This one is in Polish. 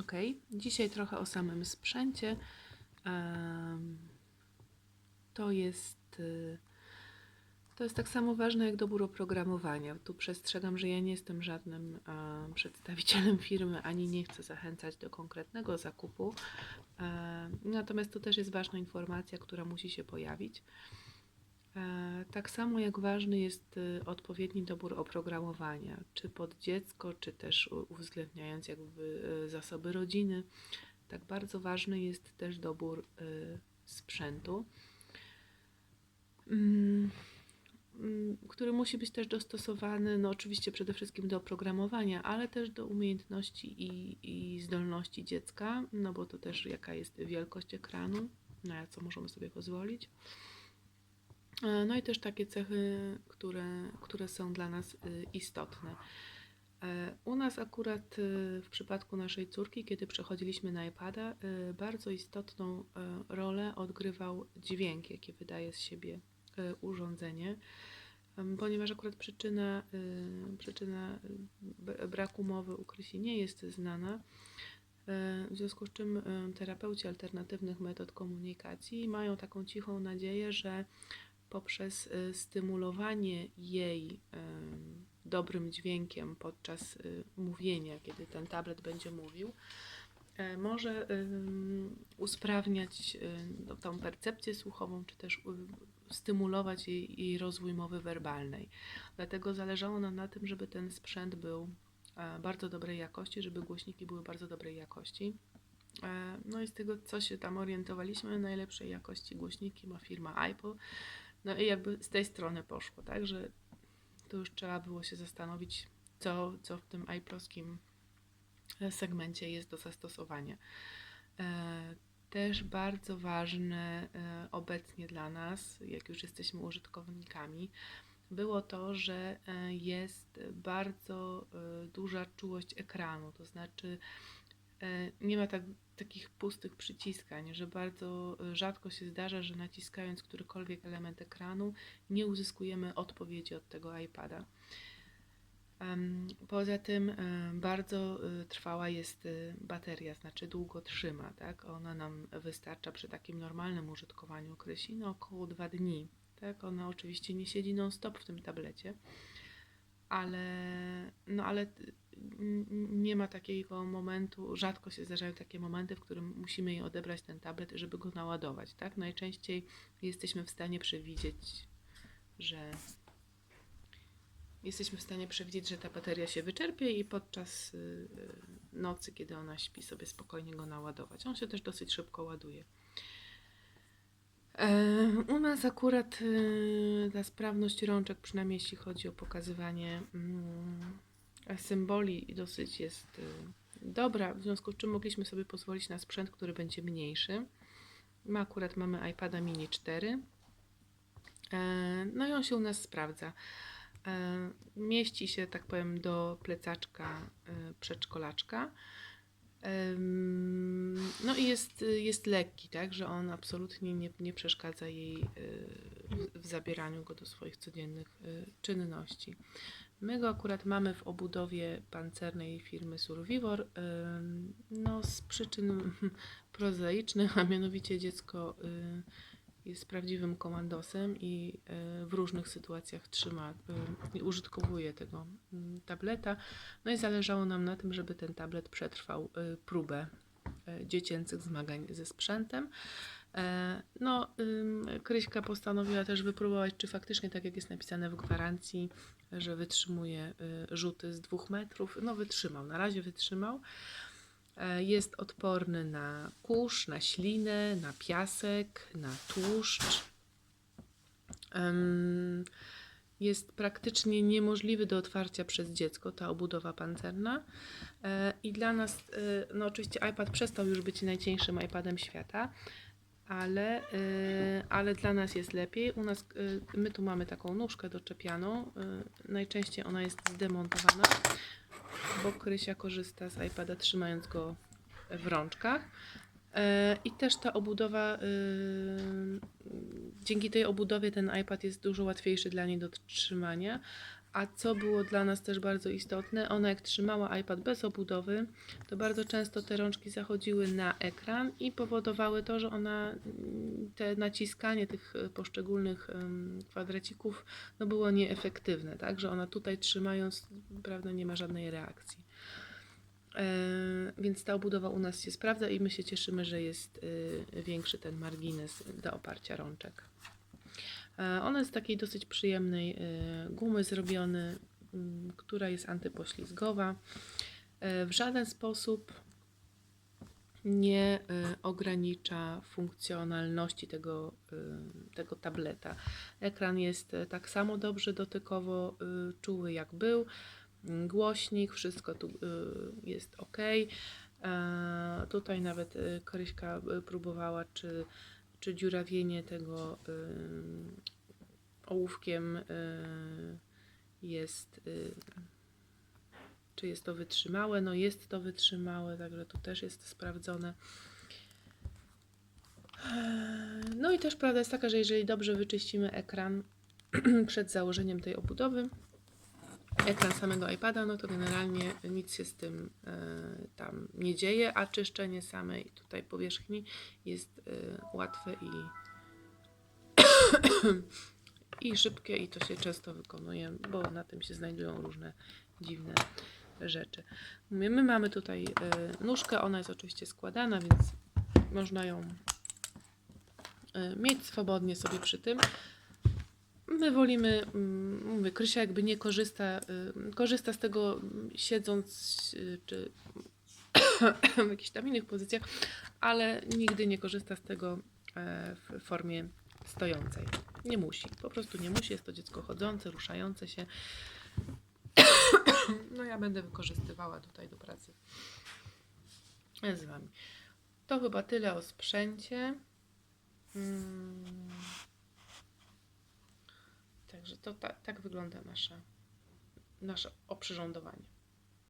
Ok, dzisiaj trochę o samym sprzęcie. To jest, y, to jest tak samo ważne jak dobór oprogramowania. Tu przestrzegam, że ja nie jestem żadnym em, przedstawicielem firmy, ani nie chcę zachęcać do konkretnego zakupu. Em, Natomiast to też jest ważna informacja, która musi się pojawić. E, Tak samo jak ważny jest y, odpowiedni dobór oprogramowania, czy pod dziecko, czy też uwzględniając jakby y, zasoby rodziny. Tak bardzo ważny jest też dobór y, sprzętu, mm, mm, który musi być też dostosowany, no oczywiście przede wszystkim do oprogramowania, ale też do umiejętności i, i zdolności dziecka, no bo to też jaka jest wielkość ekranu, na co możemy sobie pozwolić. E, No i też takie cechy, które, które są dla nas y, istotne. E, U nas akurat w przypadku naszej córki, kiedy przechodziliśmy na iPada, bardzo istotną rolę odgrywał dźwięk, jaki wydaje z siebie urządzenie, ponieważ akurat przyczyna, przyczyna braku mowy u Krysi nie jest znana. E, W związku z czym terapeuci alternatywnych metod komunikacji mają taką cichą nadzieję, że poprzez y, stymulowanie jej em, dobrym dźwiękiem podczas y, mówienia, kiedy ten tablet będzie mówił, e, może usprawniać no, tą percepcję słuchową, czy też stymulować jej, jej rozwój mowy werbalnej. Dlatego zależało nam na tym, żeby ten sprzęt był e, bardzo dobrej jakości, żeby głośniki były bardzo dobrej jakości. E, No i z tego, co się tam orientowaliśmy, najlepszej jakości głośniki ma firma Apple. No i jakby z tej strony poszło, tak, że tu już trzeba było się zastanowić, co, co w tym iPlowskim segmencie jest do zastosowania. E, Też bardzo ważne e, obecnie dla nas, jak już jesteśmy użytkownikami, było to, że e, jest bardzo e, duża czułość ekranu, to znaczy e, nie ma tak, takich pustych przyciskań, że bardzo e, rzadko się zdarza, że naciskając którykolwiek element ekranu nie uzyskujemy odpowiedzi od tego iPada. Poza tym em, bardzo trwała jest bateria, znaczy długo trzyma, tak? Ona nam wystarcza przy takim normalnym użytkowaniu Krysi no około 2 dni, tak? Ona oczywiście nie siedzi non-stop w tym tablecie, ale no ale nie ma takiego momentu, rzadko się zdarzają takie momenty, w którym musimy jej odebrać ten tablet, żeby go naładować, tak? Najczęściej jesteśmy w stanie przewidzieć, że jesteśmy w stanie przewidzieć, że ta bateria się wyczerpie i podczas y, y, nocy, kiedy ona śpi, sobie spokojnie go naładować. On się też dosyć szybko ładuje. E, U nas akurat y, ta sprawność rączek, przynajmniej jeśli chodzi o pokazywanie mm, symboli, dosyć jest y, dobra, w związku z czym mogliśmy sobie pozwolić na sprzęt, który będzie mniejszy. My akurat mamy iPada mini 4. E, No i on się u nas sprawdza. E, Mieści się, tak powiem, do plecaczka e, przedszkolaczka. No i jest, jest lekki, tak, że on absolutnie nie, nie przeszkadza jej e, w, zabieraniu go do swoich codziennych czynności. My go akurat mamy w obudowie pancernej firmy Survivor, no z przyczyn prozaicznych, a mianowicie dziecko y, jest prawdziwym komandosem i e, w różnych sytuacjach trzyma e, i użytkowuje tego mm, tableta. No i zależało nam na tym, żeby ten tablet przetrwał próbę dziecięcych zmagań ze sprzętem. E, No, Kryśka postanowiła też wypróbować, czy faktycznie, tak jak jest napisane w gwarancji, że wytrzymuje y, rzuty z dwóch metrów. No, wytrzymał, na razie wytrzymał. E, Jest odporny na kurz, na ślinę, na piasek, na tłuszcz. Jest praktycznie niemożliwy do otwarcia przez dziecko, ta obudowa pancerna. E, I dla nas, e, no oczywiście iPad przestał już być najcieńszym iPadem świata, ale, e, ale dla nas jest lepiej. U nas, e, my tu mamy taką nóżkę doczepianą. e, Najczęściej ona jest zdemontowana bo Krysia korzysta z iPada trzymając go w rączkach. E, I też ta obudowa, y, dzięki tej obudowie ten iPad jest dużo łatwiejszy dla niej do trzymania, A co było dla nas też bardzo istotne, ona jak trzymała iPad bez obudowy, to bardzo często te rączki zachodziły na ekran i powodowały to, że ona mm, te naciskanie tych e, poszczególnych kwadracików no było nieefektywne, tak, że ona tutaj trzymając, prawda, nie ma żadnej reakcji. E, Więc ta obudowa u nas się sprawdza i my się cieszymy, że jest y, większy ten margines do oparcia rączek. E, Ona jest z takiej dosyć przyjemnej y, gumy zrobiony, mm, która jest antypoślizgowa. E, W żaden sposób nie ogranicza funkcjonalności tego, tego tableta. Ekran jest tak samo dobrze dotykowo czuły jak był. Mm, Głośnik, wszystko tu jest ok. E, Tutaj nawet Koryśka próbowała, czy, czy dziurawienie tego y, ołówkiem y, jest, y, czy jest to wytrzymałe. No jest to wytrzymałe, także tu też jest sprawdzone. Eee, No i też prawda jest taka, że jeżeli dobrze wyczyścimy ekran przed założeniem tej obudowy, ekran samego iPada, no to generalnie nic się z tym e, tam nie dzieje, a czyszczenie samej tutaj powierzchni jest e, łatwe i, i szybkie i to się często wykonuje, bo na tym się znajdują różne dziwne rzeczy. My, my mamy tutaj e, nóżkę, ona jest oczywiście składana, więc można ją mieć swobodnie sobie przy tym. My wolimy, mm, mówię, Krysia jakby nie korzysta, y, korzysta z tego siedząc y, czy w jakichś tam innych pozycjach, ale nigdy nie korzysta z tego e, w formie stojącej. Nie musi, po prostu nie musi, jest to dziecko chodzące, ruszające się. No ja będę wykorzystywała tutaj do pracy z Wami. To chyba tyle o sprzęcie. Mm. Także to ta, tak wygląda nasze, nasze oprzyrządowanie.